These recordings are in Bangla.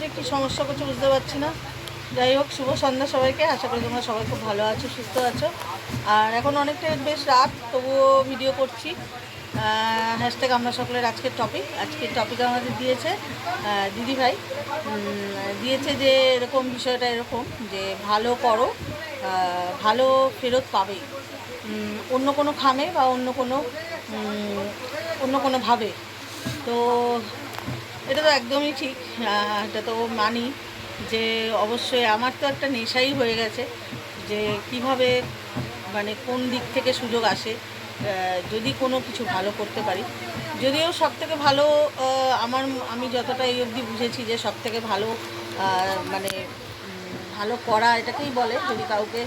যে কী সমস্যা করছে বুঝতে পারছি না। যাই হোক শুভ সন্ধ্যা সবাইকে। আশা করি তোমরা সবাই খুব ভালো আছো সুস্থ আছো। আর এখন অনেকটা বেশ রাত তবুও ভিডিও করছি। হ্যাশট্যাগ আমরা সকলের আজকের টপিক আজকের টপিক আমাদের দিয়েছে আহ, দিদিভাই উম, দিয়েছে যে এরকম বিষয়টা এরকম যে ভালো করো ভালো ফেরত পাবে। অন্য কোনো খামে বা অন্য কোনো অন্য কোনো ভাবে। তো এটা তো একদমই ঠিক এটা তো মানি যে অবশ্যই আমার তো একটা নেশাই হয়ে গেছে যে কীভাবে মানে কোন দিক থেকে সুযোগ আসে যদি কোনো কিছু ভালো করতে পারি। যদিও সব থেকে ভালো আমার, আমি যতটা এই অবধি বুঝেছি যে সব থেকে ভালো মানে ভালো করা এটাকেই বলে, যদি কাউকে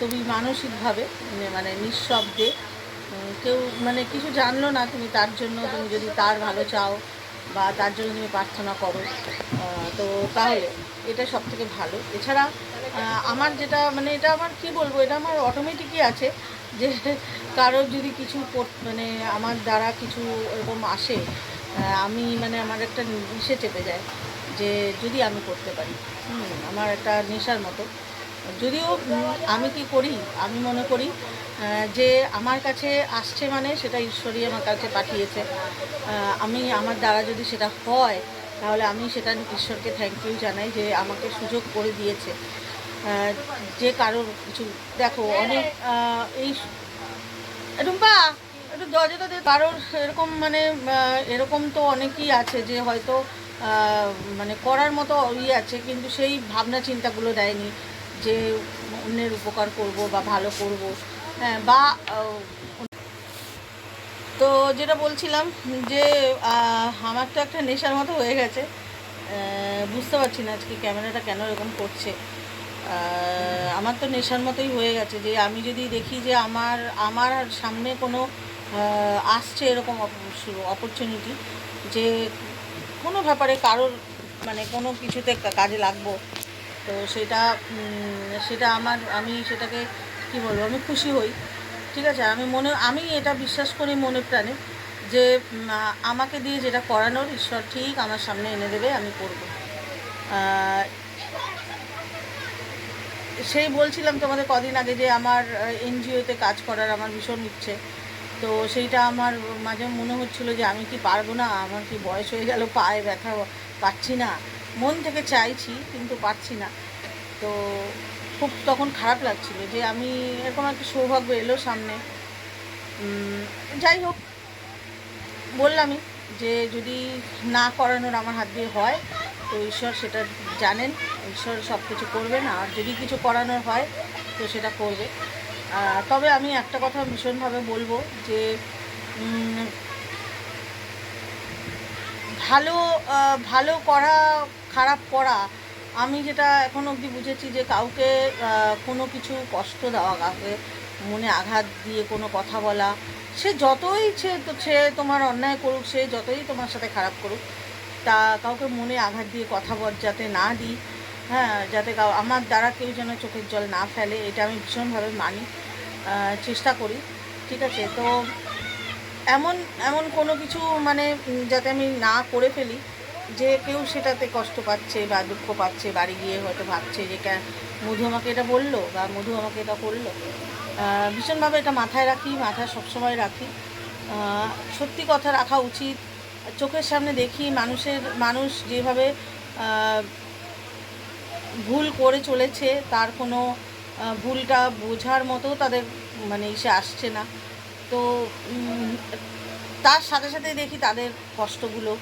তুমি মানসিকভাবে মানে নিঃশব্দে কেউ মানে কিছু জানলো না তুমি তার জন্য, তুমি যদি তার ভালো চাও বা তার জন্য তুমি প্রার্থনা করো। তো তাহলে এটা সব থেকে ভালো। এছাড়া আমার যেটা মানে এটা আমার, কি বলব, এটা আমার অটোমেটিকই আছে যে কারোর যদি কিছু মানে আমার দ্বারা কিছু এরকম আসে আমি মানে আমার একটা ইসে চেপে যায় যে যদি আমি করতে পারি। আমার একটা নেশার মতো। যদিও আমি কি করি, আমি মনে করি যে আমার কাছে আসছে মানে সেটা ঈশ্বরই আমার কাছে পাঠিয়েছে। আমি আমার দ্বারা যদি সেটা হয়, তাহলে আমি সেটা ঈশ্বরকে থ্যাংক ইউ জানাই যে আমাকে সুযোগ করে দিয়েছে। যে কারোর কিছু, দেখো, অনেক এই রুম্পা একটু দরজাটা দে কারোর এরকম মানে এরকম তো অনেকেই আছে যে হয়তো মানে করার মতো ইয়ে আছে, কিন্তু সেই ভাবনা চিন্তাগুলো দেয়নি যে অন্যের উপকার করব বা ভালো করব। বা আহ, তো যেটা বলছিলাম যে আমার তো একটা নেশার মতো হয়ে গেছে। বুঝতে পারছি না আজকে ক্যামেরাটা কেন এরকম করছে। আমার তো নেশার মতোই হয়ে গেছে যে আমি যদি দেখি যে আমার আমার সামনে কোনো আসছে এরকম অপরচুনিটি যে কোনো ব্যাপারে কারোর মানে কোনো কিছুতে কাজে লাগবো তো সেটা সেটা আমার আমি সেটাকে কী বলব, আমি খুশি হই। ঠিক আছে, আমি মনে, আমি এটা বিশ্বাস করি মনে প্রাণে যে আমাকে দিয়ে যেটা করানোর ঈশ্বর ঠিক আমার সামনে এনে দেবে, আমি করব। সেই বলছিলাম তোমাদের কদিন আগে যে আমার এনজিওতে কাজ করার আমার ভীষণ ইচ্ছে। তো সেইটা আমার মাঝে মনে হচ্ছিল যে আমি কি পারব না, আমার কি বয়স হয়ে গেল, পায়ে ব্যথা, পাচ্ছি না। মন থেকে চাইছি, কিন্তু পারছি না। তো খুব তখন খারাপ লাগছিল যে আমি এরকম একটা সৌভাগ্য এলো সামনে। যাই হোক, বললামই যে যদি না করানোর আমার হাত দিয়ে হয়, তো ঈশ্বর সেটা জানেন, ঈশ্বর সব কিছু করবেন, আর যদি কিছু করানোর হয়, তো সেটা করবে। তবে আমি একটা কথা ভীষণভাবে বলব যে ভালো ভালো করা, খারাপ করা আমি যেটা এখন অবধি বুঝেছি যে কাউকে কোনো কিছু কষ্ট দেওয়া, কাউকে মনে আঘাত দিয়ে কোনো কথা বলা, সে যতই সে সে তোমার অন্যায় করুক, সে যতই তোমার সাথে খারাপ করুক, তা কাউকে মনে আঘাত দিয়ে কথা বল, যাতে না দিই। হ্যাঁ যাতে কাউ, আমার দ্বারা কেউ যেন চোখের জল না ফেলে, এটা আমি ভীষণভাবে মানি চেষ্টা করি, ঠিক আছে? তো এমন এমন কোনো কিছু মানে যাতে আমি না করে ফেলি যে কেউ সেটাতে কষ্ট পাচ্ছে বা দুঃখ পাচ্ছে, বাড়ি গিয়ে হয়তো ভাবছে যে কে মধু আমাকে এটা বলল বা মধু আমাকে এটা করল। ভীষণভাবে এটা মাথায় রাখি, মাথায় সবসময় রাখি। সত্যি কথা রাখা উচিত। চোখের সামনে দেখি মানুষের, মানুষ যেভাবে ভুল করে চলেছে, তার কোনো ভুলটা বোঝার মতো তাদের মানে ইসে আসছে না। তো তার সাথে সাথে দেখি তাদের কষ্টগুলো।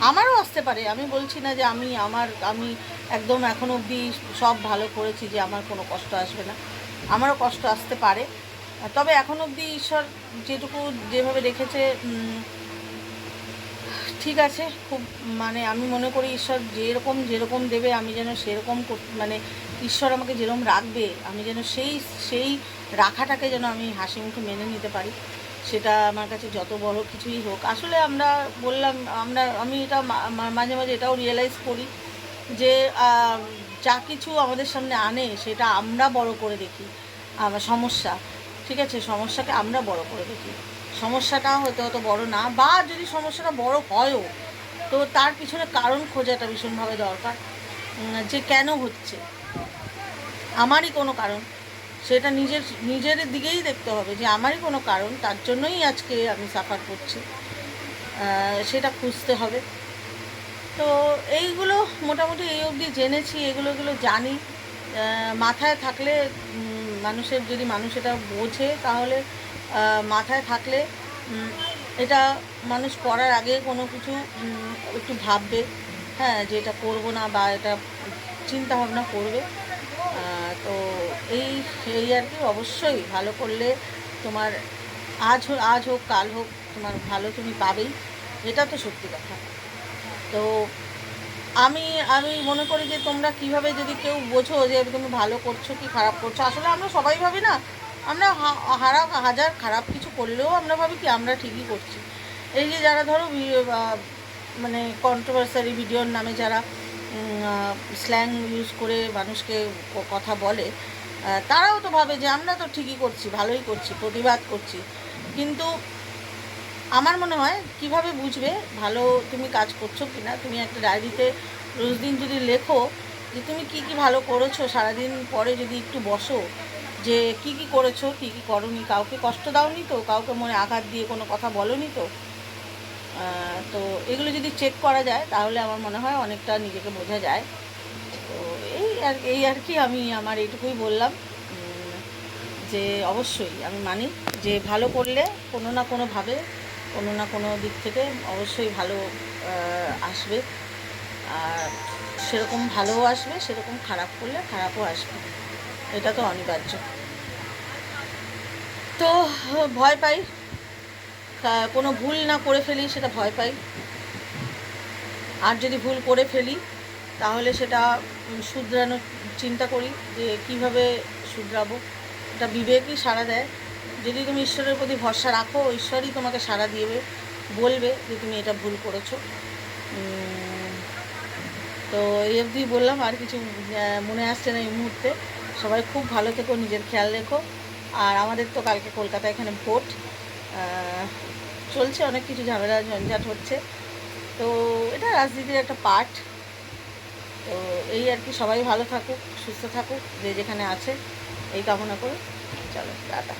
আমারও আসতে পারে। আমি বলছি না যে আমি আমার, আমি একদম এখন অবধি সব ভালো করেছি যে আমার কোনো কষ্ট আসবে না। আমারও কষ্ট আসতে পারে। তবে এখন অবধি ঈশ্বর যেটুকু যেভাবে রেখেছে ঠিক আছে। খুব মানে আমি মনে করি ঈশ্বর যেরকম যেরকম দেবে, আমি যেন সেরকম মানে ঈশ্বর আমাকে যেরকম রাখবে, আমি যেন সেই সেই রাখাটাকে যেন আমি হাসি মুখে মেনে নিতে পারি। সেটা আমার কাছে যত বড় কিছুই হোক। আসলে আমরা বললাম, আমরা, আমি এটা মাঝে মাঝে এটাও রিয়েলাইজ করি যে যা কিছু আমাদের সামনে আনে সেটা আমরা বড় করে দেখি। আমার সমস্যা, ঠিক আছে? সমস্যাকে আমরা বড় করে দেখি। সমস্যাটা হয়তো অত বড় না, বা যদি সমস্যাটা বড় হয়ও, তো তার পিছনে কারণ খোঁজাটা ভীষণভাবে দরকার। যে কেন হচ্ছে? আমারই কোনো কারণ। সেটা নিজের নিজের দিকেই দেখতে হবে যে আমারই কোনো কারণ, তার জন্যই আজকে আমি সাফার করছি। সেটা খুঁজতে হবে। তো এইগুলো মোটামুটি এই অবধি জেনেছি, এগুলো এগুলো জানি। মাথায় থাকলে মানুষের যদি মানুষ এটা বোঝে, তাহলে মাথায় থাকলে এটা মানুষ করার আগে কোনো কিছু একটু ভাববে হ্যাঁ যে এটা করব না বা এটা চিন্তা ভাবনা করবে। তো এই এই আর কি অবশ্যই ভালো করলে তোমার আজ আজ হোক, কাল হোক তোমার ভালো তুমি পাবেই। এটা তো সত্যি কথা। তো আমি আমি মনে করি যে তোমরা কীভাবে যদি কেউ বোঝো যে তুমি ভালো করছ কি খারাপ করছ, আসলে আমরা সবাই ভাবি না। আমরা হারা, হাজার খারাপ কিছু করলেও আমরা ভাবি কি, আমরা ঠিকই করছি। এই যে যারা ধরো মানে কন্ট্রোভার্সারি ভিডিওর নামে যারা স্ল্যাং ইউজ করে মানুষকে কথা বলে তারাও তো ভাবে যে আমরা তো ঠিকই করছি, ভালোই করছি, প্রতিবাদ করছি। কিন্তু আমার মনে হয় কীভাবে বুঝবে ভালো তুমি কাজ করছ কি না তুমি একটা ডায়েরিতে রোজ দিন যদি লেখো যে তুমি কি কি ভালো করেছ, সারাদিন পরে যদি একটু বসো যে কি কি করেছ, কি কি করনি, কাউকে কষ্ট দাওনি তো, কাউকে মনে আঘাত দিয়ে কোনো কথা বলনি তো তো এগুলো যদি চেক করা যায়, তাহলে আমার মনে হয় অনেকটা নিজেকে বোঝা যায়। তো এই আর এই আর কি আমি আমার এইটুকুই বললাম যে অবশ্যই আমি মানি যে ভালো করলে কোনো না কোনোভাবে, কোনো না কোনো দিক থেকে অবশ্যই ভালো আসবে। আর সেরকম ভালোও আসবে, সেরকম খারাপ করলে খারাপও আসবে। এটা তো অনিবার্য। তো ভয় পাই। কোনো ভুল না করে ফেলি, সেটা ভয় পাই। আর যদি ভুল করে ফেলি, তাহলে সেটা শুধরানোর চিন্তা করি যে কীভাবে শুধরাবো। এটা বিবেকই সাড়া দেয়। যদি তুমি ঈশ্বরের প্রতি ভরসা রাখো, ঈশ্বরই তোমাকে সাড়া দিবে, বলবে যে তুমি এটা ভুল করেছ। তো এই অবধি বললাম, আর কিছু মনে আসছে না এই মুহূর্তে। সবাই খুব ভালো থেকো, নিজের খেয়াল রেখো। আর আমাদের তো কালকে কলকাতা এখানে ভোট। চলছে, অনেক কিছু ঝামেলা, ঝঞ্ঝাট হচ্ছে। তো এটা রাজনীতির একটা পার্ট। তো এই আর কি, সবাই ভালো থাকুক, সুস্থ থাকুক, যে যেখানে আছে, এই কামনা করে চলো, টাটা।